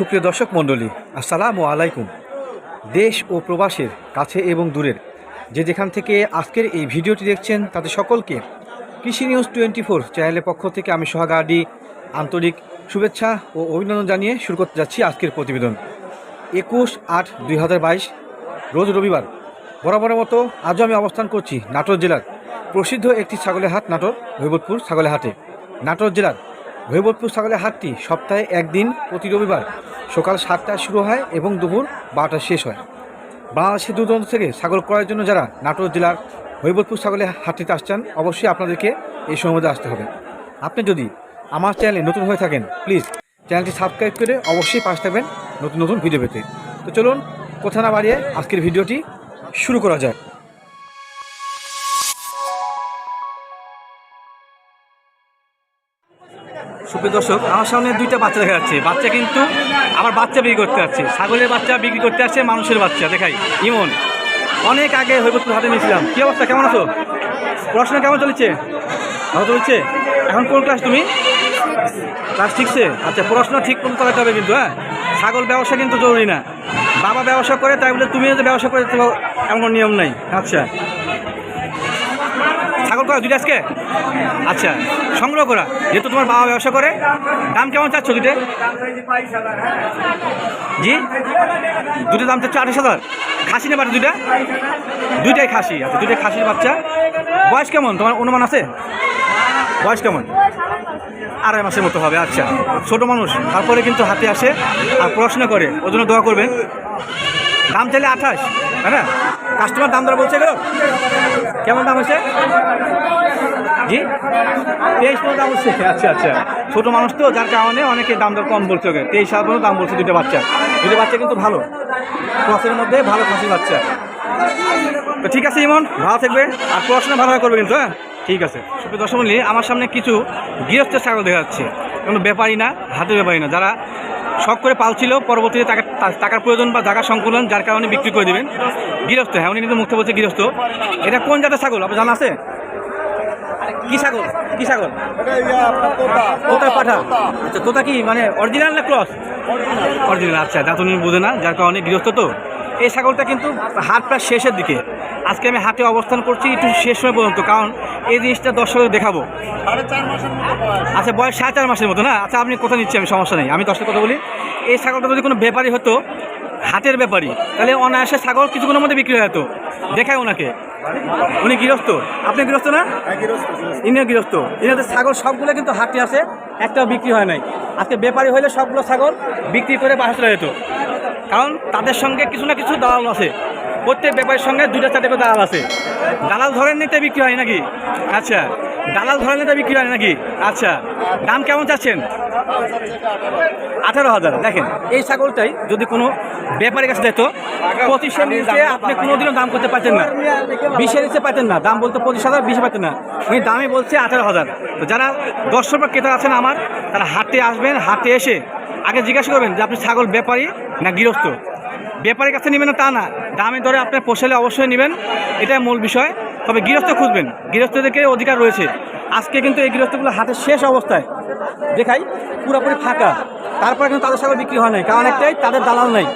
সুপ্রিয় দর্শক মণ্ডলী, আসসালামু আলাইকুম। দেশ ও প্রবাসের কাছে এবং দূরের যে যেখান থেকে আজকের এই ভিডিওটি দেখছেন, তাদের সকলকে কৃষি নিউজ টোয়েন্টি ফোর চ্যানেলের পক্ষ থেকে আমি সোহাগাডি আন্তরিক শুভেচ্ছা ও অভিনন্দন জানিয়ে শুরু করতে যাচ্ছি আজকের প্রতিবেদন। একুশ আট দুই হাজার বাইশ, রোজ রবিবার। বরাবরের মতো আজও আমি অবস্থান করছি নাটোর জেলার প্রসিদ্ধ একটি ছাগলের হাট, নাটোর ভৈবতপুর ছাগলের হাটে। নাটোর জেলার ভৈবতপুর ছাগলের হাটটি সপ্তাহে একদিন প্রতি রবিবার সকাল সাতটায় শুরু হয় এবং দুপুর বারোটায় শেষ হয়। বাংলাদেশের দূরদূরান্ত থেকে ছাগল ক্রয়ের জন্য যারা নাটোর জেলার হৈবতপুর ছাগলের হাটটিতে আসছেন, অবশ্যই আপনাদেরকে এই সময়ের মধ্যে আসতে হবে। আপনি যদি আমার চ্যানেলে নতুন হয়ে থাকেন, প্লিজ চ্যানেলটি সাবস্ক্রাইব করে অবশ্যই পাশ থাকবেন নতুন নতুন ভিডিও পেতে। তো চলুন, কথা না বাড়িয়ে আজকের ভিডিওটি শুরু করা যায় সুপ্রিয় দর্শক, আমার সামনে দুইটা বাচ্চা দেখা যাচ্ছে। বাচ্চা কিন্তু আবার বাচ্চা বিক্রি করতে যাচ্ছে। ছাগলের বাচ্চা বিক্রি করতে আসছে, মানুষের বাচ্চা। দেখাই, ইমন, অনেক আগে হৈবতপুর হাতে নিয়েছিলাম। কী অবস্থা? কেমন আছো? পড়াশোনা কেমন চলছে? ভালো চলছে? এখন কোন ক্লাস তুমি? ক্লাস সিক্সে আচ্ছা পড়াশোনা ঠিক মতো চালাতে হবে কিন্তু হ্যাঁ? ছাগল ব্যবসা কিন্তু জরুরি না। বাবা ব্যবসা করে, তাই বলে তুমি যদি ব্যবসা করে এমন নিয়ম নাই। আচ্ছা। ছাগল করা দুটো আজকে? আচ্ছা সংগ্রহ করা, যেহেতু তোমার বাবা ব্যবসা করে, দাম কেমন চাচ্ছ দুটো জি? দুটো দাম চাচ্ছ আঠাশ হাজার। খাসি না বাচ্চা দুইটা? দুইটাই খাসি। আচ্ছা দুইটাই খাসির বাচ্চা। বয়স কেমন? তোমার অনুমান আছে? বয়স কেমন? আড়াই মাসের মতো হবে আচ্ছা। ছোট মানুষ, তারপরে কিন্তু হাতে আসে আর পড়াশোনা করে, ওর জন্য দোয়া করবেন। দাম চাইলে আঠাশ হ্যাঁ কাস্টমার দাম দর বলছে কেমন দাম হচ্ছে জি তেইশ দাম হচ্ছে। আচ্ছা আচ্ছা। ছোটো মানুষ তো, যার কারণে অনেকে দাম দর কম বলছে ওকে। তেইশ হাজার পনেরো দাম বলছে দুটো বাচ্চা। দুটো বাচ্চা কিন্তু ভালো। ক্রসের মধ্যে ভালো খাসির বাচ্চা। তো ঠিক আছে, ইমন, ভালো থাকবে। আর পড়াশোনা ভালোভাবে করবে কিন্তু হ্যাঁ? ঠিক আছে। সুপ্রিয় দর্শক আমার সামনে কিছু গৃহস্থের ছাগল দেখা যাচ্ছে। কোনো ব্যাপারী না, হাতের ব্যাপারী না। যারা শখ করে পালছিল পরবর্তীতে টাকা টাকার প্রয়োজন বা জায়গা সংকুলন, যার কারণে বিক্রি করে দেবেন। গৃহস্থ হ্যাঁ উনি কিন্তু মুক্ত বলছে গৃহস্থ। এটা কোন জাতের ছাগল? আপনার জানা আছে? কি ছাগল? কি ছাগল? তোতা। পাঠা। আচ্ছা তোতা কি? মানে অরিজিনাল না ক্রস অরিজিনাল আচ্ছা দাঁত উনি বোঝে না যার কারণে গৃহস্থ তো। এই ছাগলটা কিন্তু হাট প্রায় শেষের দিকে। আজকে আমি হাটে অবস্থান করছি একটু শেষ সময় পর্যন্ত কারণ এই জিনিসটা দর্শকের দেখাবো। আচ্ছা বয়স সাড়ে চার মাসের মতো না? আচ্ছা আপনি কোথায় নিচ্ছি আমি সমস্যা নেই আমি দশটা কথা বলি। এই ছাগলটা যদি কোনো ব্যাপারী হতো হাটের ব্যাপারী তাহলে অনায়াসে ছাগল কিছুক্ষণের মধ্যে বিক্রি হয়ে যেত। দেখায় ওনাকে। উনি গৃহস্থ? আপনি গৃহস্থ না? ইনিও গৃহস্থ। ইনাদের ছাগল সবগুলো কিন্তু হাটে আছে একটাও বিক্রি হয় নাই। আজকে ব্যাপারী হইলে সবগুলো ছাগল বিক্রি করে বাসা চলে যেত। কারণ তাদের সঙ্গে কিছু না কিছু দালাল আছে। প্রত্যেক ব্যাপারীর সঙ্গে দুইটা চারটে করে দালাল আছে। দালাল ধরেন নিতে বিক্রি হয় নাকি? আচ্ছা। দালাল ধরেন নিতে বিক্রি হয় নাকি? আচ্ছা দাম কেমন চাচ্ছেন? আঠারো হাজার। দেখেন, এই ছাগলটাই যদি কোনো ব্যাপারের কাছে যেত, পঁচিশের নিচে আপনি কোনোদিনও দাম করতে পারতেন না। বিশের নিচে পাইতেন না। দাম বলতে পঁচিশ হাজার, বিশে পাইতেন না। উনি দামে বলছে আঠারো হাজার। তো যারা দর্শক বা ক্রেতা আছেন আমার, তারা হাটে আসবেন, হাটে এসে আগে জিজ্ঞাসা করবেন যে আপনি ছাগল ব্যাপারী না গৃহস্থ? ব্যাপারের কাছে নেবেন না তা না। দামে ধরে আপনার পোষালে অবশ্যই নেবেন। এটাই মূল বিষয়। তবে গৃহস্থ খুঁজবেন। গৃহস্থদেরকে অধিকার রয়েছে। আজকে কিন্তু এই গৃহস্থগুলো হাতের শেষ অবস্থায়। দেখাই, পুরোপুরি ফাঁকা। তারপরে কিন্তু তাদের ছাগল বিক্রি হয় নাই। কারণ একটাই, তাদের দালাল নাই।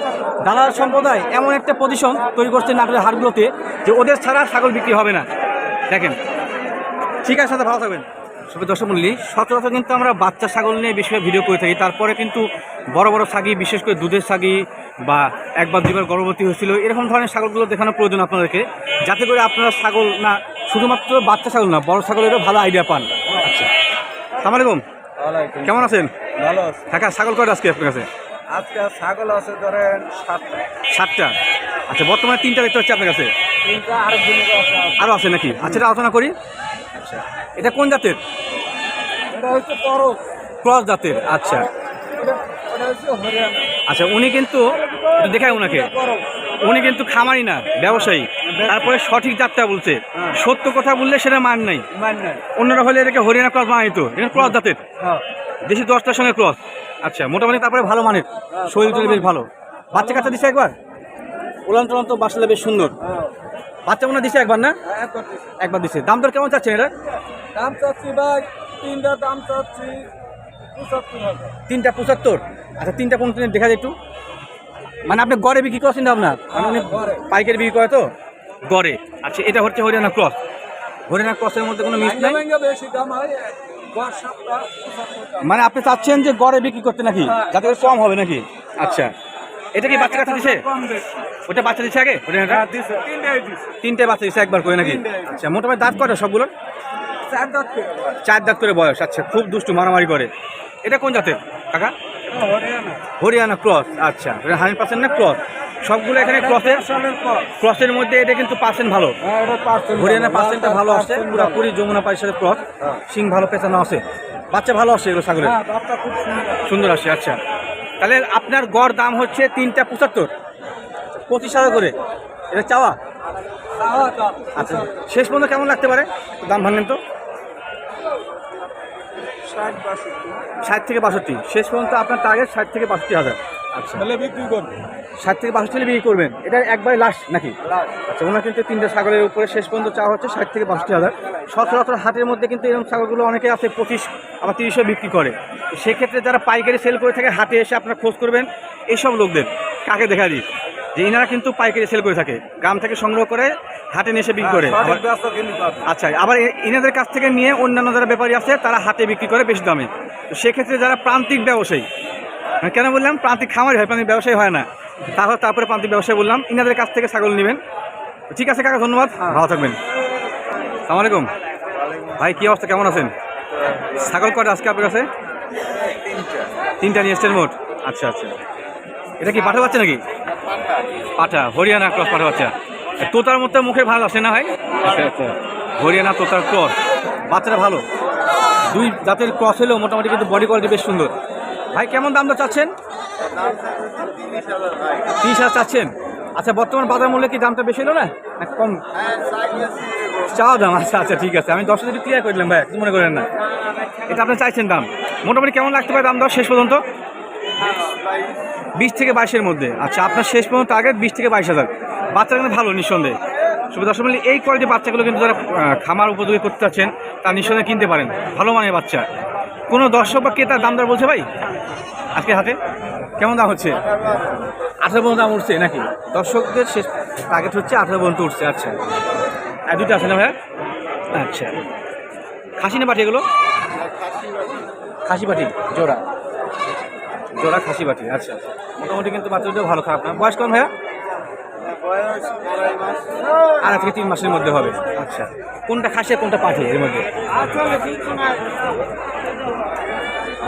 দালাল সম্প্রদায় এমন একটা পজিশন তৈরি করছে নাটোরের হাটগুলোতে যে ওদের ছাড়া ছাগল বিক্রি হবে না। দেখেন। ঠিক আছে, সাথে ভালো থাকবেন। সবাই দর্শক মূল্যী সচরাচর কিন্তু আমরা বাচ্চা ছাগল নিয়ে বেশিরভাগ ভিডিও করে থাকি। তারপরে কিন্তু বড় বড় ছাগি, বিশেষ করে দুধের ছাগি বা একবার দুবার গর্ভবতী হয়েছিল এরকম ধরনের ছাগলগুলো দেখানো প্রয়োজন আপনাদেরকে। যাতে করে আপনারা ছাগল না শুধুমাত্র বাচ্চা ছাগল না বড় ছাগলেরও ভালো আইডিয়া পান। আচ্ছা। সালাম আলাইকুম কেমন আছেন? ভালো আছে। কাকা ছাগল কয়টা আজকে আপনার কাছে? আজকে ছাগল আছে ধরেন সাতটা। সাতটা। আচ্ছা বর্তমানে তিনটা দেখতে হচ্ছে আপনার কাছে। আরও আছে। নাকি? আচ্ছা এটা আলোচনা করি। এটা কোন জাতের? এটা হচ্ছে ক্রস জাতের। আচ্ছা। আচ্ছা উনি কিন্তু দেখায় ওনাকে উনি কিন্তু খামারি না ব্যবসায়ী। তারপরে সঠিক যাত্রা বলছে। সত্য কথা বললে সেটা মান নাই। অন্যরা হলে এটাকে হরিয়ানা ক্রস বানাইতো। এটা ক্রস জাতের। হ্যাঁ। দেশি দশটার সঙ্গে ক্রস। আচ্ছা মোটামুটি তারপরে ভালো মানের। শরীর টরীর বেশ ভালো। বাচ্চা কাচ্চা দিছে একবার? উলান টলান তো বাসলে বেশ সুন্দর। হ্যাঁ। বাচ্চা মনে দিছে একবার না? হ্যাঁ, একবার দিছে। দাম দর কেমন চাচ্ছেন এটা দাম চাচ্ছি ভাই তিনটা দাম চাচ্ছি। তিনটা পঁচাত্তর? আচ্ছা তিনটা কোন দেখা যায় একটু। মানে আপনি গড়ে বিক্রি করছেন না আপনার? মানে উনি পাইকারি বিক্রি করে তো? গড়ে। আচ্ছা এটা হচ্ছে হরিয়ানা ক্রস। হরিয়ানা ক্রসের মধ্যে কোনো মিস নাই? হয় পঁচাত্তর। মানে আপনি চাচ্ছেন যে গড়ে বিক্রি করতে নাকি? যাতে করে কম হবে নাকি? আচ্ছা। এটা কি বাচ্চা কাচ্চা দিছে? ওটা বাচ্চা দিছে আগে হ্যাঁ। তিনটে বাচ্চা দিছে একবার করে নাকি? আচ্ছা মোটামুটি দাঁত কটা সবগুলো চার দাঁত করে। হয়। বয়স আচ্ছা খুব দুষ্টু মারামারি করে। এটা কোন জাতের? কাকা? হরিয়ানা। ক্রস আচ্ছা। হান্ড্রেড পার্সেন্ট না ক্রস? সবগুলো এখানে ক্রসের? ক্রসের মধ্যে এটা কিন্তু পার্সেন্ট ভালো। হ্যাঁ, হরিয়ানা পার্সেন্টটা ভালো percent পুরাপুরি যমুনা পায়ের সাথে ক্রস। হ্যাঁ। সিং ভালো পেছানো আছে। বাচ্চা ভালো আসছে এগুলো ছাগলের? হ্যাঁ, সুন্দর। আসছে আচ্ছা। তাহলে আপনার গড় দাম হচ্ছে তিনটা পঁচাত্তর। পঁচিশ হাজার করে। এটা চাওয়া চাওয়া। আচ্ছা শেষ পর্যন্ত কেমন লাগতে পারে? দাম ভাঙলেন তো? ষাট থেকে বাষট্টি। শেষ পর্যন্ত আপনার টার্গেট ষাট থেকে বাষট্টি হাজার। আচ্ছা। তাহলে বিক্রি করবে। ষাট থেকে বাষট্টি হলে বিক্রি করবেন। এটা একবারে লাস্ট নাকি? আচ্ছা ওনার কিন্তু তিনটে ছাগলের উপরে শেষ পর্যন্ত চাওয়া হচ্ছে ষাট থেকে বাষট্টি হাজার। সচরাচর হাটের মধ্যে কিন্তু এরকম ছাগলগুলো অনেকে আছে পঁচিশ আবার তিরিশও বিক্রি করে। সেক্ষেত্রে যারা পাইকারি সেল করে থাকে হাটে এসে আপনার খোঁজ করবেন। এইসব লোকদের কাকে দেখা দিই? যে ইনারা কিন্তু পাইকারি সেল করে থাকে। গ্রাম থেকে সংগ্রহ করে হাটে নিয়ে এসে বিক্রি করে। হ্যাঁ, পাবে। আচ্ছা আবার এনাদের কাছ থেকে নিয়ে অন্যান্য যারা ব্যাপারী আছে তারা হাটে বিক্রি করে বেশি দামে। তো সেক্ষেত্রে যারা প্রান্তিক ব্যবসায়ী আমি কেন বললাম? প্রান্তিক খামারি হয় প্রান্তিক ব্যবসায়ী হয় না। তাহলে তারপরে প্রান্তিক ব্যবসায়ী বললাম ইনাদের কাছ থেকে ছাগল নেবেন। ঠিক আছে কাকা ধন্যবাদ। ভালো থাকবেন। সালাম আলাইকুম। ভাই কী অবস্থা? কেমন আছেন? ছাগল কটা আজকে আপনার কাছে? তিনটা নিয়ে এসছেন মোট? আচ্ছা আচ্ছা। এটা কি পাঠা বাচ্চা নাকি? পাঠা হরিয়ানা ক্রস পাঠা বাচ্চা। তোতার মধ্যে মুখে ভালো আসে না ভাই? আচ্ছা আচ্ছা হরিয়ানা তোতার ক্রস। বাচ্চাটা ভালো। দুই জাতের ক্রস হলেও মোটামুটি কিন্তু বডি কোয়ালিটি বেশ সুন্দর। ভাই কেমন দাম দর চাচ্ছেন? তিরিশ হাজার চাচ্ছেন। আচ্ছা বর্তমান বাজার মূল্যে কি দামটা বেশি হলো না? কম? চাওয়া দাম আচ্ছা আচ্ছা ঠিক আছে। আমি দশ হাজার ক্লিয়ার করে দিলাম ভাই মনে করেন না। এটা আপনি চাইছেন দাম। মোটামুটি কেমন লাগতে পারে দাম দর শেষ পর্যন্ত? বিশ থেকে বাইশের মধ্যে। আচ্ছা আপনার শেষ পর্যন্ত টার্গেট বিশ থেকে বাইশ হাজার। বাচ্চারা কিন্তু ভালো, নিঃসন্দেহে। সুবিধা দর্শক মিলে এই কোয়ালিটির বাচ্চাগুলো কিন্তু যারা খামার উপযোগী করতে চাচ্ছেন, তার নিঃসন্দেহে কিনতে পারেন। ভালো মানের বাচ্চা। কোনো দর্শক বা ক্রেতার দাম দর বলছে ভাই? আজকে হাতে কেমন দাম হচ্ছে? আঠারো পর্যন্ত দাম উঠছে নাকি? দর্শকদের শেষ টার্গেট হচ্ছে আঠারো পর্যন্ত উঠছে আচ্ছা। আর দুটো আছে না ভাইয়া? আচ্ছা। খাসি না পাঠিয়ে এগুলো? খাসি পাটি, জোড়া। জোড়া খাসি বাটি আচ্ছা। মোটামুটি কিন্তু বাচ্চাটাও ভালো, খারাপ না। বয়স কম ভাইয়া? আড়াই থেকে তিন মাসের মধ্যে হবে। আচ্ছা। কোনটা খাসি কোনটা পাঠি এর মধ্যে?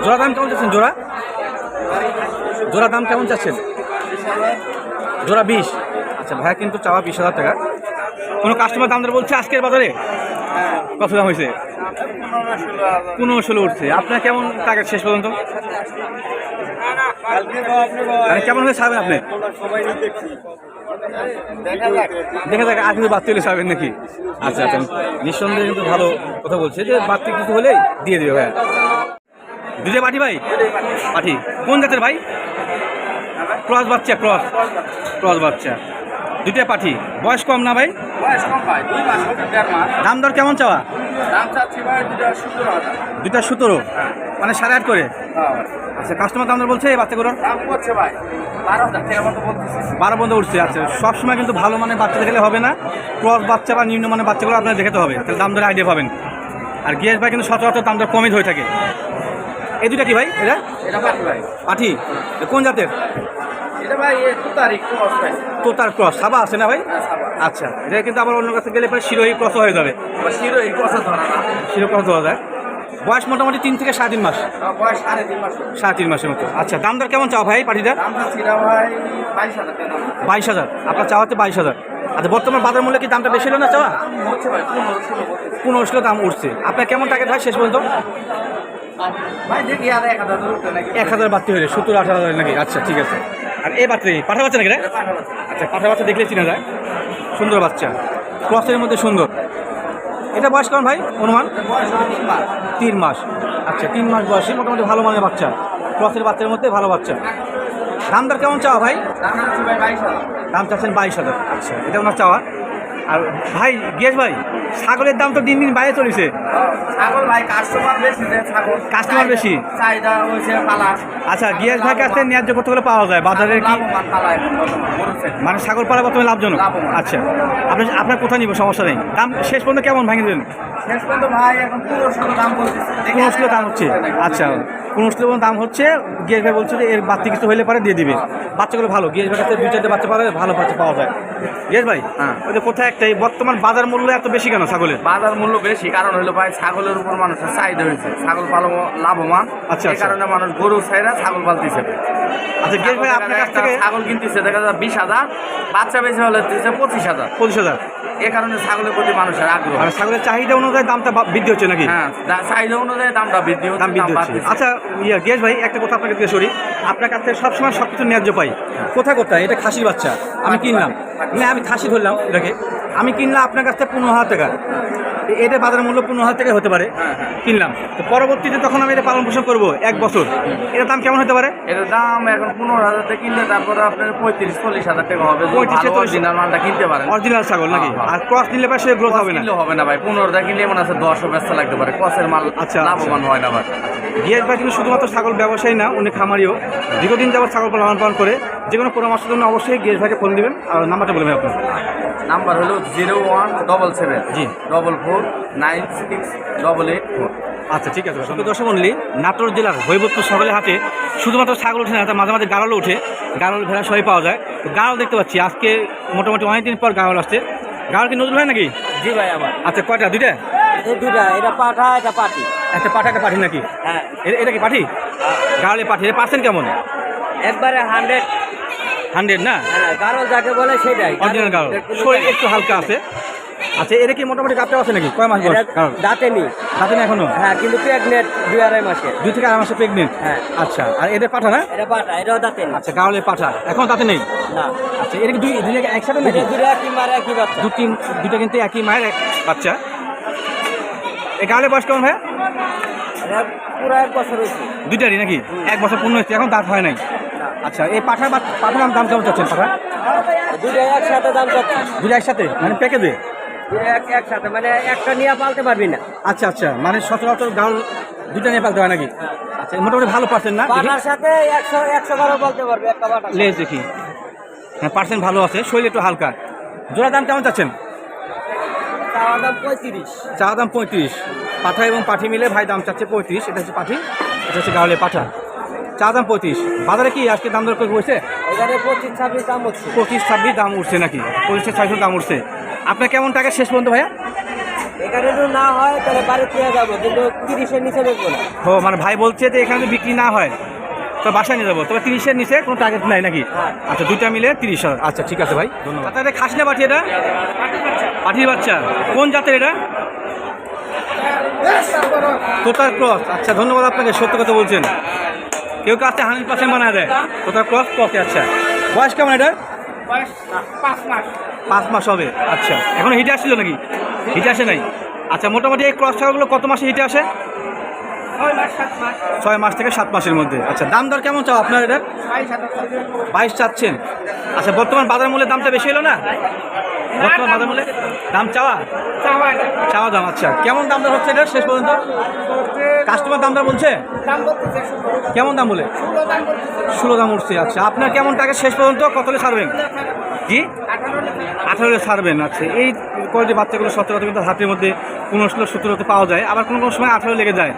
জোড়া দাম কেমন চাচ্ছেন, জোড়া? জোড়া দাম কেমন চাচ্ছেন? জোড়া বিশ। আচ্ছা ভাইয়া কিন্তু চাওয়া বিশ হাজার টাকা। কোনো কাস্টমার দাম বলছে আজকের বাজারে? কত দাম হয়েছে? পনেরো ষোলো উঠছে। আপনার কেমন টাকা শেষ পর্যন্ত? মানে কেমন হয়ে ছাড়বেন আপনি? দেখা যাক, আর কিন্তু বাড়তি হলে ছাড়বেন নাকি? আচ্ছা আচ্ছা নিঃসন্দেহে কিন্তু ভালো কথা বলছে যে বাড়তি কিছু হলেই দিয়ে দেবে ভাই দুটো পাঠি ভাই? পাঠি। কোন জাতের ভাই? ক্রস বাচ্চা, ক্রস। ক্রস বাচ্চা। দুইটা পাঠি। বয়স কম না ভাই? বয়স কম ভাই, দুই মাস হবে, দেড় মাস। দাম দর কেমন চাওয়া? দাম চাচ্ছি ভাই দুটা সত্তর হাজার। দুইটা সতেরো মানে সাড়ে আট করে? হ্যাঁ। আচ্ছা কাস্টমার দাম দর বলছে এই বাচ্চাগুলোর? দাম করছে ভাই বারো বন্ধ উঠছে আচ্ছা। সবসময় কিন্তু ভালো মানের বাচ্চা দেখলে হবে না। ক্রস বাচ্চা বা নিম্ন মানের বাচ্চাগুলো আপনার দেখাতে হবে তাহলে দাম দরে আইডিয়া পাবেন। আর গিয়াস ভাই কিন্তু সচরাচর দাম দর কমই হয়ে থাকে। এই দুটা কি ভাই? এটা? এটা পাচ্ছি ভাই। পাঠি? কোন জাতের? ক্রস তোতার ক্রস সাবা আছে না ভাই? হ্যাঁ, আচ্ছা এটা কিন্তু আবার অন্য কাছে গেলে পরে শিরোহী ক্রস হয়ে যাবে। আবার শিরো এই ধরা শিরো ক্রস দেওয়া যায়। বয়স মোটামুটি তিন থেকে সাড়ে তিন মাস। সাড়ে তিন মাসের মতো। আচ্ছা দাম দর কেমন চাও ভাই ভাই বাইশ হাজার টাকা। আপনার চাওয়াতে বাইশ হাজার। আচ্ছা বর্তমান বাজার মূল্যে কি দামটা বেশি হলো না চাওয়া? পনেরো ষোলো দাম উঠছে। আপনার কেমন টার্গেট ভাই শেষ পর্যন্ত? এক হাজার এক বাড়তি হলে সত্তর আঠারো হাজার নাকি? আচ্ছা ঠিক আছে। আর এই বাচ্চা? পাঠা বাচ্চা নাকি। আচ্ছা পাঠা বাচ্চা দেখলে চিনা যায়। সুন্দর বাচ্চা। ক্রসের মধ্যে সুন্দর। এটা বয়স কেমন ভাই? অনুমান? তিন মাস। আচ্ছা তিন মাস বয়সে, মোটামুটি ভালো মানের বাচ্চা। ক্রসের বাচ্চার মধ্যে ভালো বাচ্চা। দাম দর কেমন চাওয়া ভাই? দাম চাচ্ছেন বাইশ হাজার। আচ্ছা এটা ওনার চাওয়া। আর ভাই গিয়েস ভাই, ছাগলের দাম তো দিন দিন বাইরে চলেছে। ছাগল ভাই কাস্টমার বেশি যে ছাগল। কাস্টমার বেশি? চাহিদা হয়েছে পালা আচ্ছা গিয়াস ভাই কাছ ন্যায্য করতে পাওয়া যায়। বাজারের কি মানে ছাগল পালা বর্তমানে লাভজনক? আচ্ছা আপনি আপনার কোথায় নিব? সমস্যা নেই। দাম শেষ পর্যন্ত কেমন ভাঙে দেবেন শেষ পর্যন্ত ভাই এখন পনেরোশো দাম হচ্ছে। আচ্ছা পর্যন্ত দাম হচ্ছে। গিয়াস ভাই বলছে যে এর বাড়তি কিছু হলে পরে দিয়ে দিবে। বাচ্চাগুলো ভালো। গিয়াস ভাই কাছে দুই চারটে বাচ্চা পাবে ভালো বাচ্চা পাওয়া যায়। গিয়াস ভাই হ্যাঁ। ওই যে কোথায় একটাই বর্তমান বাজার মূল্য এত বেশি কেন ছাগলের? বাজার মূল্য বেশি। কারণ হলো ভাই ছাগলের উপর মানুষের চাহিদা হয়েছে। ছাগল পালন লাভবান। আচ্ছা, এই আচ্ছা। কারণে মানুষ গরু ছাইরা ছাগল পালতেছে। আচ্ছা গিয়াস ভাই আপনার কাছ থেকে? ছাগল কিনতেছে দেখা যায় বিশ হাজার বাচ্চা বেশি হলে দিচ্ছে পঁচিশ হাজার। পঁচিশ হাজার। এ কারণে ছাগলের প্রতি মানুষের আগ্রহ। আর ছাগলের চাহিদা অনুযায়ী দামটা বৃদ্ধি হচ্ছে নাকি? হ্যাঁ চাহিদা অনুযায়ী দামটা বৃদ্ধি হচ্ছে দাম বৃদ্ধি হচ্ছে। আচ্ছা ইয়া গেস ভাই একটা কথা আপনাকে জিজ্ঞেস করি। আপনার কাছ থেকে সবসময় সব কিছু ন্যায্য পাই। কোথায় কোথায়? এটা খাসির বাচ্চা। আমি কিনলাম। না আমি খাসি ধরলাম এটাকে। আমি কিনলাম আপনার কাছ থেকে পনেরো হাজার টাকা। এটা বাজার মূল্য পনেরো হাজার টাকা হতে পারে কিনলাম। তো পরবর্তীতে তখন আমি এটা পালন পোষণ করব এক বছর। এটার দাম কেমন হতে পারে? এটার দাম এখন পনেরো হাজার টাকা কিনলে তারপরে আপনার পঁয়ত্রিশ চল্লিশ হাজার টাকা হবে। পঁয়ত্রিশ 35 চল্লিশ। অরিজিনাল মালটা কিনতে পারেন। অরিজিনাল ছাগল নাকি? হ্যাঁ, হ্যাঁ। আর ক্রস নিলে পারে সে গ্রোথ হবে না। হবে না ভাই। পনেরো টাকা কিনলে এমন আছে দশও ব্যস্ত লাগতে পারে। ক্রসের মাল আচ্ছা, লাভবান হয় না ভাই। গিয়াস ভাই কিন্তু শুধুমাত্র ছাগল ব্যবসায়ী না উনি খামারিও। দীর্ঘদিন যাবত ছাগল লালন পালন করে। যে কোনো পরামর্শের জন্য অবশ্যই গিয়াস ভাইকে ফোন দিবেন। আর নাম্বারটা বলবেন আপনার। নাম্বার হলো জিরো ওয়ান ডবল সেভেন জি। Double four nine six double eight four আচ্ছা ঠিক আছে দর্শক মন্ডলী নাটোর জেলার হৈবতপুর সকালে হাতে শুধুমাত্র ছাগল ওঠে না মাঝে মাঝে গাড়ল ওঠে গাড়ল ভেড়া সবাই পাওয়া যায়। তো গাড়ল দেখতে পাচ্ছি আজকে মোটামুটি অনেকদিন পর গাড়ল আসছে। গাড়ল কি নতুন হয় নাকি? জি ভাই আমার। আচ্ছা কয়টা দুইটা? এই দুটা এটা পাঠা এটা পাটি একটা পাঠা একটা পাঠি নাকি? হ্যাঁ। এটা কি পাঠি? গাড়লে পাঠি এর পার্সেন্ট কেমন? একবারে হান্ড্রেড হান্ড্রেড না? হ্যাঁ গারল যাকে বলে সেটাই। অরিজিনাল গাড়ল শরীর একটু হালকা আছে। আচ্ছা এটা কি মোটামুটি গাপটা আছে নাকি? কয় মাস বয়স? দাঁতে নি হাতে না এখনও? হ্যাঁ কিন্তু প্রেগনেন্ট দুই আড়াই মাসে। দুই থেকে আড়াই মাসে প্রেগনেন্ট হ্যাঁ। আচ্ছা আর এটা পাঠা না? এটা পাঠা এটাও দাঁতে নি আচ্ছা গাড়লে পাঠা। এখন দাঁতে নেই? না। আচ্ছা এটা কি দুই দুই একসাথে নাকি? দুটা কি মারে কি বাচ্চা। দু তিন দুটো কিন্তু একই মায়ের এক বাচ্চা। এই গালে বয়স কেমন ভাই? পুরো এক বছর হয়েছে। দুইটারই নাকি? এক বছর পূর্ণ হচ্ছে এখন দাঁত হয় নাই। আচ্ছা এই পাঠার পাঠার দাম কেমন চাচ্ছেন পাঠা? দুটা একসাথে দাম চাচ্ছি। দুটো একসাথে? মানে প্যাকেজে একসাথে মানে একটা নিয়ে পালতে পারবি না। আচ্ছা আচ্ছা মানে সচরাচর গাল দুইটা নিয়ে পালতে হয় নাকি? আচ্ছা মোটামুটি ভালো পার্সেন্ট না? দেখি। সাথে একশো একশো বারো বলতে পারবে একটা লেজ দেখি। হ্যাঁ পার্সেন্ট ভালো আছে শরীর একটু হালকা। জোড়া দাম কেমন চাচ্ছেন? চাওয়া দাম পঁয়ত্রিশ। চা দাম পঁয়ত্রিশ। পাঠা এবং পাঠি মিলে ভাই দাম চাচ্ছে পঁয়ত্রিশ এটা হচ্ছে পাঠি এটা হচ্ছে গাহলে পাঠা। চা দাম পঁচিশ। বাজারে কি আজকে দাম দর করে এখানে পঁচিশ ছাব্বিশ দাম হচ্ছে পঁচিশ ছাব্বিশ দাম উঠছে নাকি? পঁচিশে ছয়শো দাম উঠছে। আপনার কেমন টাকা শেষ পর্যন্ত ভাইয়া? এখানে যদি না হয় তাহলে যাব কিন্তু তিরিশের নিচে না। ও মানে ভাই বলছে যে এখানে যদি বিক্রি না হয় তো বাসায় নিয়ে যাব। তবে তিরিশের নিচে কোনো টার্গেট নাই নাকি? হ্যাঁ। আচ্ছা দুইটা মিলে তিরিশ। হাজার আচ্ছা ঠিক আছে ভাই ধন্যবাদ। খাস না পাঠি এটা? পাঠির বাচ্চা। কোন জাতের এটা? তোতার ক্রস। আচ্ছা ধন্যবাদ আপনাকে সত্য কথা বলছেন। কেউ কাছে হান্ড্রেড পার্সেন্ট বানায় দেয়। তোতার ক্রস ক্রসে আচ্ছা বয়স কেমন এটা পাঁচ মাস। হবে আচ্ছা। এখন হিটে আসছিল নাকি? হিটে আসে নাই? আচ্ছা মোটামুটি এই ক্রস ছাগলগুলো কত মাসে হিটে আসে? ছয় মাস থেকে সাত মাসের মধ্যে। আচ্ছা দাম দর কেমন চাও আপনার এটার? বাইশ চাচ্ছেন। আচ্ছা বর্তমান বাজার মূল্যের দামটা বেশি হলো না? বর্তমান বাজার মূল্যে দাম চাওয়া। চাওয়া দাম আচ্ছা। কেমন দাম দর হচ্ছে এটার শেষ পর্যন্ত? কাস্টমার দাম দর বলছে কেমন দাম বলে? ষোলো দাম উঠছে আচ্ছা। আপনার কেমন টাকা? শেষ পর্যন্ত কতলে ছাড়বেন? জি? আঠারোলে ছাড়বেন। আচ্ছা। এই কোয়ালিটি বাচ্চাগুলো সতেরোতে কিন্তু হাতের মধ্যে পনেরো ষোলো সতেরোতে পাওয়া যায়। আবার কোনো কোনো সময় আঠারো লেগে যায়।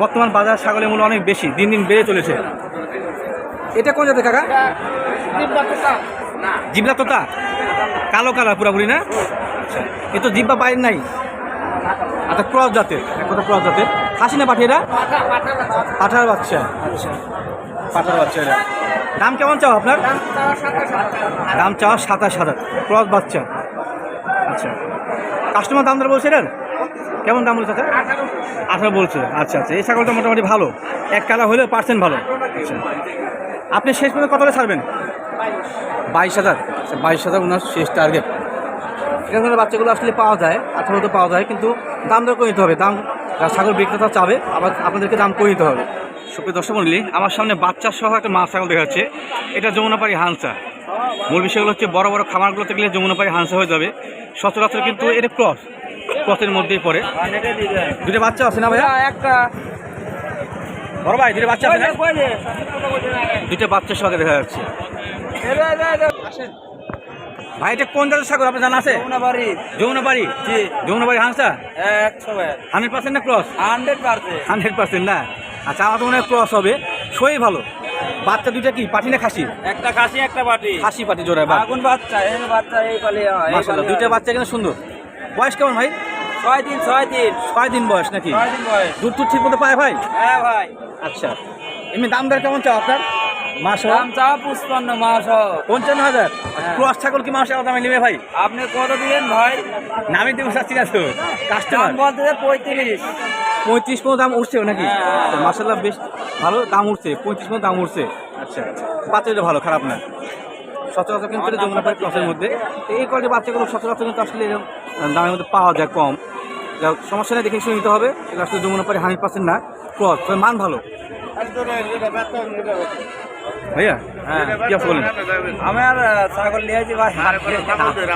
বর্তমান বাজার ছাগলের মূল্য অনেক বেশি দিন দিন বেড়ে চলেছে। এটা কোন জাতের কাকা? জিবলা তোতা? কালো কালার পুরাপুরি না? আচ্ছা। এ তো জিব্বা বাইরে নাই। আচ্ছা ক্রস জাতের একটা ক্রস জাতের। খাসি না পাঠিয়ে পাঠার বাচ্চা। আচ্ছা পাঠার বাচ্চা এটা। দাম কেমন চাও আপনার? দাম চাও সাতাশ হাজার। ক্রস বাচ্চা। আচ্ছা। কাস্টমার দাম দর বলছে কেমন দাম বলছে আঠারো বলছে। আচ্ছা আচ্ছা। এই ছাগলটা মোটামুটি ভালো। এক কালার হলেও পার্সেন্ট ভালো। আচ্ছা। আপনি শেষ পর্যন্ত কত ছাড়বেন? বাইশ হাজার। আচ্ছা বাইশ হাজার ওনার শেষ টার্গেট এখানে বাচ্চাগুলো আসলে পাওয়া যায় আঠারোতে পাওয়া যায় কিন্তু দাম দর করে নিতে হবে। দাম ছাগল বিক্রেতা চাবে আবার আপনাদেরকে দাম করে নিতে হবে। সুপ্রিয় দর্শক মন্ডলী আমার সামনে বাচ্চা সহ একটা মাছ ছাগল দেখা যাচ্ছে। এটা যমুনাপাড়ি হানসা। মূল বিষয়গুলো হচ্ছে বড় বড় খামারগুলোতে গেলে যমুনাপাড়ি হানসা হয়ে যাবে। সচরাচর কিন্তু এটা ক্রস ক্রসের মধ্যেই পড়ে। দুটো বাচ্চা আছে না ভাইয়া? একটা। বড় ভাই দুটো বাচ্চা আছে না? দুটো বাচ্চার সঙ্গে দেখা যাচ্ছে। ভাই এটা কোন জাতের ছাগল? আপনার জানা আছে? বাড়ি যমুনা বাড়ি জি। যমুনা বাড়ি হাংসা? একশো হান্ড্রেড পার্সেন্ট না cross? Hundred percent. Hundred percent না? আচ্ছা আমার তো মনে হয় ক্রস হবে। শোই ভালো। বাচ্চা দুইটা কি পাটি না খাসি? একটা খাসি একটা বাটি খাসি পাটি জোড়ায় আগুন বাচ্চা এই বাচ্চা এই পালে হয়, মাসাল্লাহ দুইটা বাচ্চা কিন্তু সুন্দর। বয়স কেমন ভাই? ছয় দিন ছয় দিন। ছয় দিন বয়স নাকি? ছয় দিন বয়স। দুধ টুধ ঠিক মতো পায় ভাই? হ্যাঁ ভাই। আচ্ছা। এমনি দাম দর কেমন চাও আপনার? মাস? দাম চাওয়া পুষ্পান্ন মাস। পঞ্চান্ন হাজার? ক্রস ছাগল কি মাসে দামে নেবে ভাই? আপনি কত দিলেন ভাই? নামে দেবো চাচ্ছি না তো। কাস্টমার বলতে পঁয়ত্রিশ। পঁয়ত্রিশ পর্যন্ত দাম উঠছে নাকি? হ্যাঁ। মাসাল্লাহ বেশ ভালো দাম উঠছে। পঁয়ত্রিশ পর্যন্ত দাম উঠছে। আচ্ছা। ভালো খারাপ না? সচরাচর কিন্তু এটা যমুনা পাড়ি ক্রসের মধ্যে এই কোয়ালিটির বাচ্চাগুলো সচরাচর কিন্তু আসলে এরকম দামের মধ্যে পাওয়া যায় কম। সমস্যা নেই দেখে শুনে নিতে হবে। এটা আসলে হান্ড্রেড পার্সেন্ট না ক্রস তবে মান ভালো। ভাইয়া হ্যাঁ। কি আছে বলেন? আমার ছাগল নিয়ে ভাই।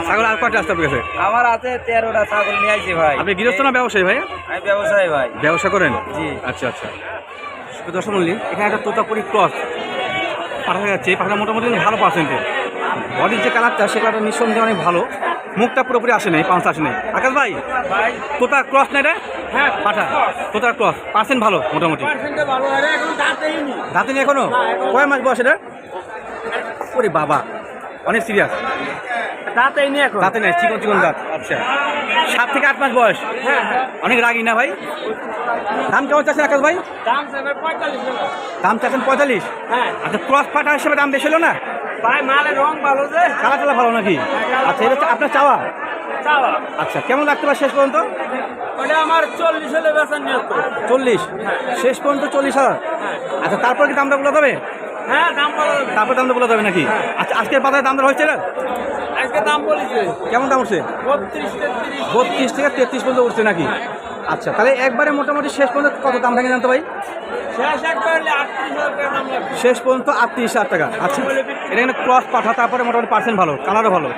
ছাগল আর কয়টা আসতে আপনার কাছে? আমার আছে তেরোটা ছাগল নিয়ে ভাই। আপনি গৃহস্থ না ব্যবসায়ী ভাইয়া? আমি ব্যবসায়ী ভাই। ব্যবসা করেন? জি। আচ্ছা আচ্ছা। তো দর্শক মল্লিক এখানে একটা তোতাপুরি ক্রস পাঠা যাচ্ছে। এই পাঠাটা মোটামুটি ভালো পার্সেন্টেজ বডির যে কালারটা সে কালারটা নিঃসন্দেহে অনেক ভালো। মুখটা পুরোপুরি আসে নাই পাঁচ আসে নাই। আকাশ ভাই তোতা ক্রস না এটা হ্যাঁ পাঠা তোতার ক্রস পার্সেন্ট ভালো মোটামুটি। হয় দাঁতে নেই এখনও? কয় মাস বয়স এটা? ওরে বাবা অনেক সিরিয়াস দাঁতেই নি এখন। দাঁতে নেই চিকন চিকন দাঁত। আচ্ছা। সাত থেকে আট মাস বয়স। অনেক রাগি না ভাই? দাম কেমন চাচ্ছেন আকাশ ভাই? দাম সেবে পঁয়তাল্লিশ দাম চাচ্ছেন পঁয়তাল্লিশ? হ্যাঁ। আচ্ছা ক্রস পাঠা হিসেবে দাম বেশি হলো না? ভাই মালের রং ভালো যে। কালা টালা ভালো নাকি? আচ্ছা এটা হচ্ছে আপনার চাওয়া? চাওয়া। আচ্ছা কেমন রাখতে পারে শেষ পর্যন্ত? ওটা আমার চল্লিশ হলে বেতন নিয়ত চল্লিশ? শেষ পর্যন্ত চল্লিশ হাজার? আচ্ছা তারপর কি দামটা বলে দেবে? হ্যাঁ দাম বলো তারপর দামটা বলে দেবে নাকি? আচ্ছা আজকের বাজারে দাম দর হয়েছে না আজকে দাম বলেছে। কেমন দাম উঠছে? বত্রিশ থেকে তেত্রিশ পর্যন্ত উঠছে নাকি? আচ্ছা তাহলে একবারে মোটামুটি শেষ পর্যন্ত কত দাম ভেঙে জানতো ভাই? শেষ পর্যন্ত আটত্রিশ হাজার টাকা। আচ্ছা এটা কিন্তু ক্রস পাঠা, তারপরে মোটামুটি পার্সেন্ট ভালো কালারও ভালো।